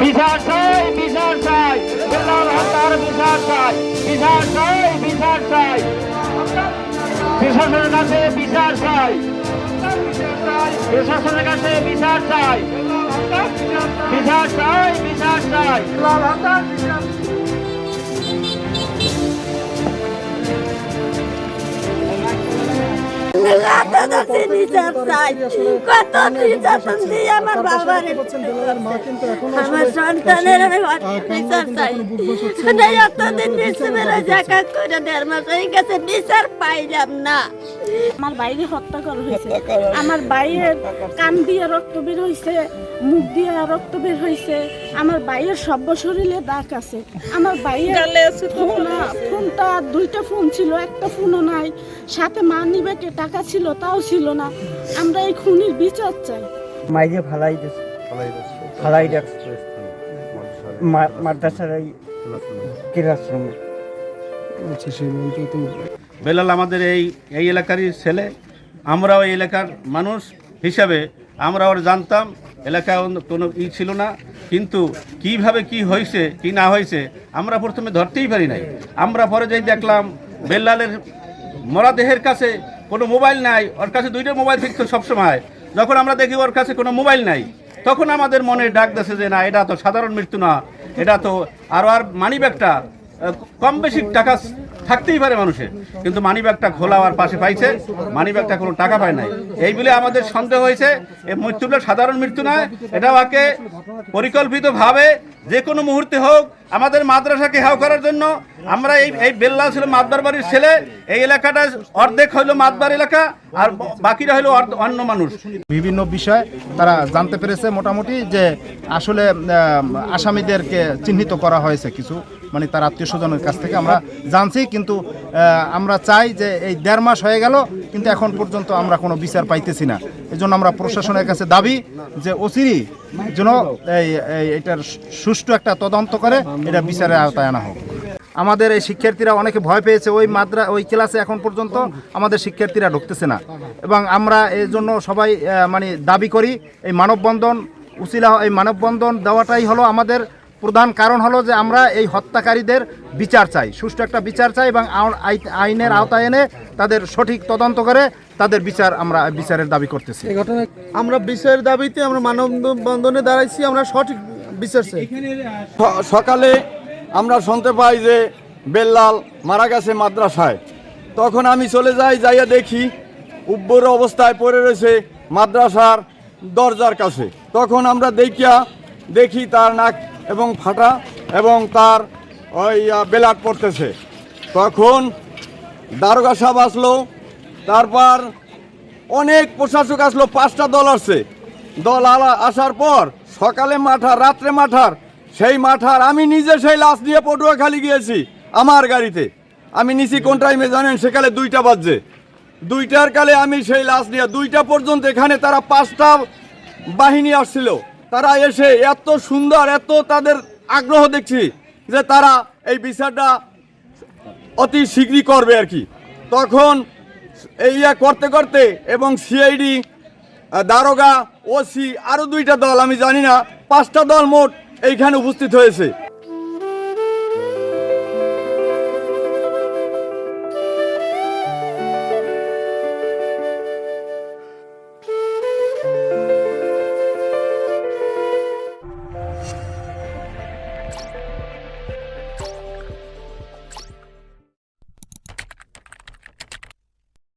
বিচার চাই বিচার চাই। বেলাল হত্যার বিচার চাই বিচার চাই বিচার চাই। প্রশাসনের কাছে বিচার চাই। প্রশাসনের কাছে বিচার চাই। বিচার চাই বিচার চাই। কত নির্যাতন দিয়ে আমার বাবার আমার সন্তানের বিচার চাই নাই এতদিন জায়গা করে দেড় মাস হয়ে গেছে বিচার পাইলাম না আমার বাইরে হত্যা করা হয়েছে। আমার বাইরের কান দিয়ে রক্ত বের হয়েছে মুখ দিয়ে রক্ত বের হয়েছে। আমার বাইরের সব্য শরীরে দাগ আছে। আমার বাইরে ফোন ফোনটা দুইটা ফোন ছিল একটা ফোনও নাই। সাথে মা নিবেকে টাকা ছিল তাও ছিল না। আমরা এই খুনির বিচার চাই। মাইরে ফালাই দিছে। ফালাই রাখছে মাদ্রাসার এই ক্লাসরুমে বেলাল আমাদের এই এই এলাকারই ছেলে। আমরাও এই এলাকার মানুষ হিসাবে আমরা ওর জানতাম। এলাকায় অন্য কোনো ই ছিল না। কিন্তু কীভাবে কি হয়েছে কি না হয়েছে আমরা প্রথমে ধরতেই পারি নাই। আমরা পরে যেই দেখলাম বেল্লালের মরাদেহের কাছে কোনো মোবাইল নাই, ওর কাছে দুইটা মোবাইল থাকতো সবসময়। যখন আমরা দেখি ওর কাছে কোনো মোবাইল নাই, তখন আমাদের মনে ডাক দিছে যে, না, এটা তো সাধারণ মৃত্যু না, এটা তো আরও আর মানি ব্যাগটা কম বেশি টাকা থাকতেই পারে মানুষের কিন্তু মানি ব্যাগটা খোলা আর পাশে পাইছে মানি ব্যাগটা কোনো টাকা পায় নাই। এই বলে আমাদের সন্দেহ হয়েছে এই মৃত্যুটা সাধারণ মৃত্যু নয়, এটা ওকে পরিকল্পিতভাবে যে কোনো মুহূর্তে হোক, আমাদের মাদ্রাসাকে হাও করার জন্য আমরা এই এই বেল্লা ছিল মাতবার বাড়ির ছেলে, এই এলাকাটা অর্ধেক হইল মাতবার এলাকা, আর বাকিরা হইল অন্য মানুষ। বিভিন্ন বিষয় তারা জানতে পেরেছে মোটামুটি যে আসলে আসামিদেরকে চিহ্নিত করা হয়েছে কিছু। মানে তার আত্মীয় স্বজনের কাছ থেকে আমরা জানছি, কিন্তু আমরা চাই যে এই দেড় মাস হয়ে গেল, কিন্তু এখন পর্যন্ত আমরা কোনো বিচার পাইতেছি না। এই জন্য আমরা প্রশাসনের কাছে দাবি যে অচিরি যেন এই এটার সুষ্ঠু একটা তদন্ত করে, এটা বিচারের আওতায় আনা হোক। আমাদের এই শিক্ষার্থীরা অনেকে ভয় পেয়েছে, ওই মাদ্রা, ওই ক্লাসে এখন পর্যন্ত আমাদের শিক্ষার্থীরা ঢুকতেছে না। এবং আমরা এই জন্য সবাই মানে দাবি করি, এই মানববন্ধন, উচিলা, এই মানববন্ধন দেওয়াটাই হলো আমাদের প্রধান কারণ হলো যে আমরা এই হত্যাকারীদের বিচার চাই সুষ্ঠু একটা বিচার চাই এবং আই- আইনের আওতায় এনে তাদের সঠিক তদন্ত করে তাদের বিচার আমরা বিচারের দাবি করতেছি। আমরা বিচারের দাবিতে আমরা মানববন্ধনে দাঁড়াইছি আমরা সঠিক বিচার চাই। সকালে আমরা শুনতে পাই যে বেল্লাল মারা গেছে মাদ্রাসায়। তখন আমি চলে যাই যাইয়া দেখি উব্বর অবস্থায় পড়ে রয়েছে মাদ্রাসার দরজার কাছে। তখন আমরা দেখিয়া দেখি তার নাক এবং ফাটা এবং তার ওই বেলাট পড়তেছে। তখন দারোগা সাহেব আসলো, তারপর অনেক প্রশাসক আসলো, পাঁচটা দল আসছে। দল আলা, আসার পর সকালে মাঠার, রাত্রে মাঠার, সেই মাঠার আমি নিজে সেই লাশ নিয়ে পটুয়াখালি গিয়েছি আমার গাড়িতে। আমি নিছি কোন টাইমে জানেন? সেকালে দুইটা বাজছে। দুইটার কালে আমি সেই লাশ নিয়ে, দুইটা পর্যন্ত এখানে তারা পাঁচটা বাহিনী আসছিল। তারা এসে এত সুন্দর, এত তাদের আগ্রহ দেখছি যে তারা এই বিচারটা অতি শীঘ্রই করবে আর কি। তখন এই করতে করতে এবং সিআইডি দারোগা, ওসি আরও দুইটা দল, আমি জানি না, পাঁচটা দল মোট এইখানে উপস্থিত হয়েছে।